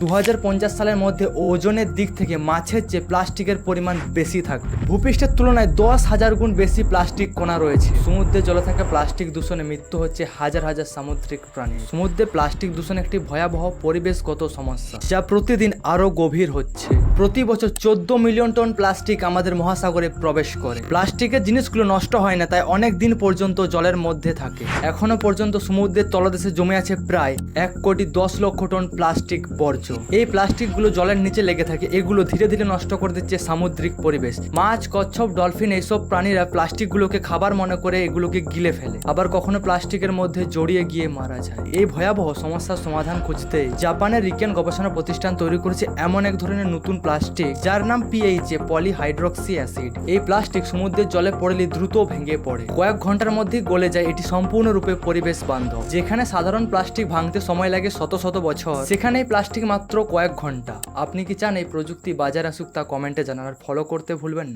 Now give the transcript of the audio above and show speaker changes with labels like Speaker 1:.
Speaker 1: দু হাজার পঞ্চাশ সালের মধ্যে ওজনের দিক থেকে মাছের চেয়ে প্লাস্টিকের পরিমাণ বেশি থাকবে। ভূপৃষ্ঠের তুলনায় দশ হাজার গুণ বেশি প্লাস্টিক কণা রয়েছে। সমুদ্রে জলে থাকা প্লাস্টিক দূষণে মৃত্যু হচ্ছে হাজার হাজার সামুদ্রিক প্রাণী। সমুদ্রে প্লাস্টিক দূষণ একটি ভয়াবহ পরিবেশগত সমস্যা, যা প্রতিদিন আরও গভীর হচ্ছে। প্রতি বছর চোদ্দ মিলিয়ন টন প্লাস্টিক আমাদের মহাসাগরে প্রবেশ করে। প্লাস্টিকের জিনিসগুলো নষ্ট হয় না, তাই অনেক দিন পর্যন্ত জলের মধ্যে থাকে। এখনও পর্যন্ত সমুদ্রের তলদেশে জমে আছে প্রায় এক কোটি দশ লক্ষ টন প্লাস্টিক বর্জ্য। এই প্লাস্টিকগুলো জলের নিচে লেগে থাকে, এগুলো ধীরে ধীরে নষ্ট করে দিচ্ছে সামুদ্রিক পরিবেশ। মাছ, কচ্ছপ, ডলফিন এইসব প্রাণীরা প্লাস্টিকগুলোকে খাবার মনে করে এগুলোকে গিলে ফেলে, আবার কখনো প্লাস্টিকের মধ্যে জড়িয়ে গিয়ে মারা যায়। এই ভয়াবহ সমস্যার সমাধান খুঁজতে জাপানের বিজ্ঞান গবেষণা প্রতিষ্ঠান তৈরি করেছে এমন এক ধরনের নতুন প্লাস্টিক, যার নাম পিএইচএ পলিহাইড্রক্সি অ্যাসিড এই প্লাস্টিক সমুদ্রের জলে পড়লে দ্রুত ভেঙে পড়ে। কয়েক ঘণ্টার মধ্যেই গলে যায়, এটি সম্পূর্ণরূপে পরিবেশ বান্ধব। যেখানে সাধারণ প্লাস্টিক ভাঙতে সময় লাগে শত শত বছর সেখানে প্লাস্টিক মাত্র কয়েক ঘণ্টা আপনি কি চান এই প্রযুক্তি বাজার আসুক তা কমেন্টে জানার, ফলো করতে ভুলবেন না।